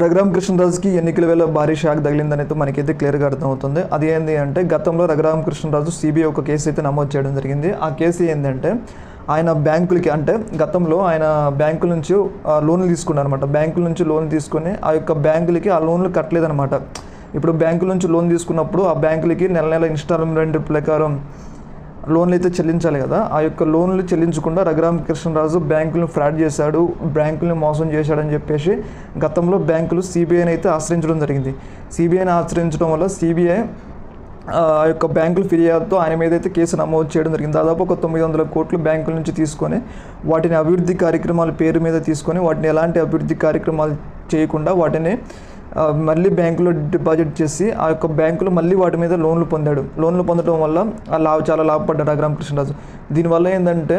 రఘురామ్ కృష్ణరాజుకి ఎన్నికల వేళ భారీ షాక్ తగిలిందనైతే మనకైతే క్లియర్గా అర్థమవుతుంది. అది ఏంటి అంటే గతంలో రఘురామ్ కృష్ణరాజు సిబిఐ ఒక కేసు అయితే నమోదు చేయడం జరిగింది. ఆ కేసు ఏంటంటే ఆయన బ్యాంకులకి అంటే గతంలో ఆయన బ్యాంకుల నుంచి లోన్లు తీసుకున్నారు అనమాట బ్యాంకుల నుంచి లోన్ తీసుకొని ఆ యొక్క బ్యాంకులకి ఆ లోన్లు కట్టలేదనమాట ఇప్పుడు బ్యాంకుల నుంచి లోన్ తీసుకున్నప్పుడు ఆ బ్యాంకులకి నెల నెల ఇన్స్టాల్మెంట్ ప్రకారం లోన్లు అయితే చెల్లించాలి కదా. ఆ యొక్క లోన్లు చెల్లించకుండా రఘురామ కృష్ణరాజు బ్యాంకులను ఫ్రాడ్ చేశాడు బ్యాంకులను మోసం చేశాడని చెప్పేసి గతంలో బ్యాంకులు సిబిఐని అయితే ఆశ్రయించడం జరిగింది. సిబిఐని ఆశ్రయించడం వల్ల సిబిఐ ఆ యొక్క బ్యాంకుల ఫిర్యాదుతో ఆయన మీద అయితే కేసు నమోదు చేయడం జరిగింది. దాదాపు ఒక తొమ్మిది వందల కోట్లు బ్యాంకుల నుంచి తీసుకొని వాటిని అభివృద్ధి కార్యక్రమాల పేరు మీద తీసుకొని వాటిని ఎలాంటి అభివృద్ధి కార్యక్రమాలు చేయకుండా వాటిని మళ్ళీ బ్యాంకులో డిపాజిట్ చేసి ఆ యొక్క బ్యాంకులో మళ్ళీ వాటి మీద లోన్లు పొందాడు. లోన్లు పొందడం వల్ల ఆ లాభ చాలా లాభపడ్డాడు ఆ కృష్ణరాజు దీనివల్ల ఏంటంటే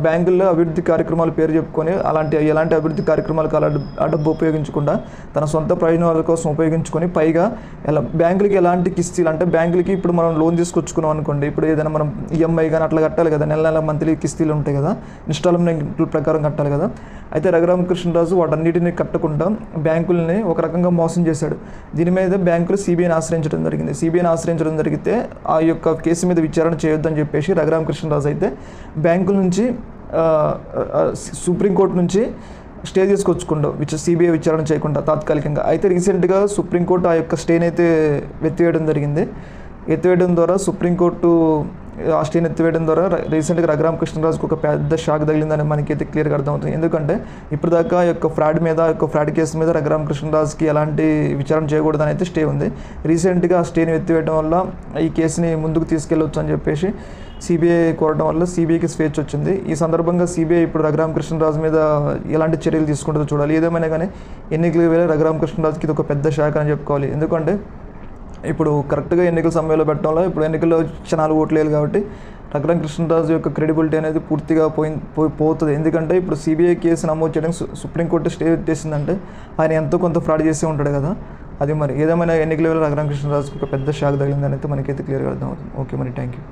బ్యాంకుల్లో అభివృద్ధి కార్యక్రమాల పేరు చెప్పుకొని అలాంటి ఎలాంటి అభివృద్ధి కార్యక్రమాలకు అలా డబ్బు- ఆ డబ్బు ఉపయోగించకుండా తన సొంత ప్రయోజనాల కోసం ఉపయోగించుకొని పైగా ఎలా బ్యాంకులకి ఎలాంటి కిస్తీలు అంటే బ్యాంకులకి ఇప్పుడు మనం లోన్ తీసుకొచ్చుకున్నాం అనుకోండి ఇప్పుడు ఏదైనా మనం ఈఎంఐ కానీ అట్లా కట్టాలి కదా నెల నెల మంత్లీ కిస్తీలు ఉంటాయి కదా ఇన్స్టాల్మెంట్ ప్రకారం కట్టాలి కదా. అయితే రఘురామకృష్ణరాజు వాటన్నిటిని కట్టకుండా బ్యాంకుల్ని ఒక రకంగా మోసం చేశాడు. దీని మీద బ్యాంకులు సిబిఐని ఆశ్రయించడం జరిగింది. సిబిఐని ఆశ్రయించడం జరిగితే ఆ యొక్క కేసు మీద విచారణ చేయొద్దని చెప్పేసి రఘురామకృష్ణరాజు అయితే బ్యాంకుల నుంచి సుప్రీంకోర్టు నుంచి స్టే తీసుకొచ్చుకుంటూ విచ సిబిఐ విచారణ చేయకుండా తాత్కాలికంగా. అయితే రీసెంట్గా సుప్రీంకోర్టు ఆ యొక్క స్టేని అయితే ఎత్తివేయడం జరిగింది. ఎత్తివేయడం ద్వారా సుప్రీంకోర్టు ఆ స్టేని ఎత్తివేయడం ద్వారా రీసెంట్గా రఘురామ కృష్ణరాజుకు ఒక పెద్ద షాక్ తగిలిందని మనకైతే క్లియర్గా అర్థమవుతుంది. ఎందుకంటే ఇప్పటిదాకా యొక్క ఫ్రాడ్ మీద యొక్క ఫ్రాడ్ కేసు మీద రఘురామ కృష్ణరాజుకి ఎలాంటి విచారణ చేయకూడదని అయితే స్టే ఉంది. రీసెంట్గా ఆ స్టేని ఎత్తివేయడం వల్ల ఈ కేసుని ముందుకు తీసుకెళ్ళొచ్చు అని చెప్పేసి సిబిఐ కోరడం వల్ల సిబిఐకి స్వేచ్ఛ వచ్చింది. ఈ సందర్భంగా సిబిఐ ఇప్పుడు రఘురామ కృష్ణరాజు మీద ఎలాంటి చర్యలు తీసుకుంటుందో చూడాలి. ఏదేమైనా కానీ ఎన్నికల వేళ రఘురామ కృష్ణరాజుకి ఇది ఒక పెద్ద శాఖ అని చెప్పుకోవాలి. ఎందుకంటే ఇప్పుడు కరెక్ట్గా ఎన్నికల సమయంలో పెట్టడంలో ఇప్పుడు ఎన్నికల్లో క్షణాలు ఓట్లేదు కాబట్టి రఘురామ కృష్ణరాజు యొక్క క్రెడిబిలిటీ అనేది పూర్తిగా పోయి పోతుంది. ఎందుకంటే ఇప్పుడు సిబిఐ కేసు నమోదు చేయడానికి సు- సుప్రీంకోర్టు స్టే చేసిందంటే ఆయన ఎంతో కొంత ఫ్రాడ్ చేసే ఉంటాడు కదా. అది మరి ఏదేమైనా ఎన్నికల వేళ రఘురామ కృష్ణరాజుకి ఒక పెద్ద షాక్ తగిలిందని అయితే మనకైతే క్లియర్గా అర్థమవుతుంది. ఓకే మరి థ్యాంక్ యూ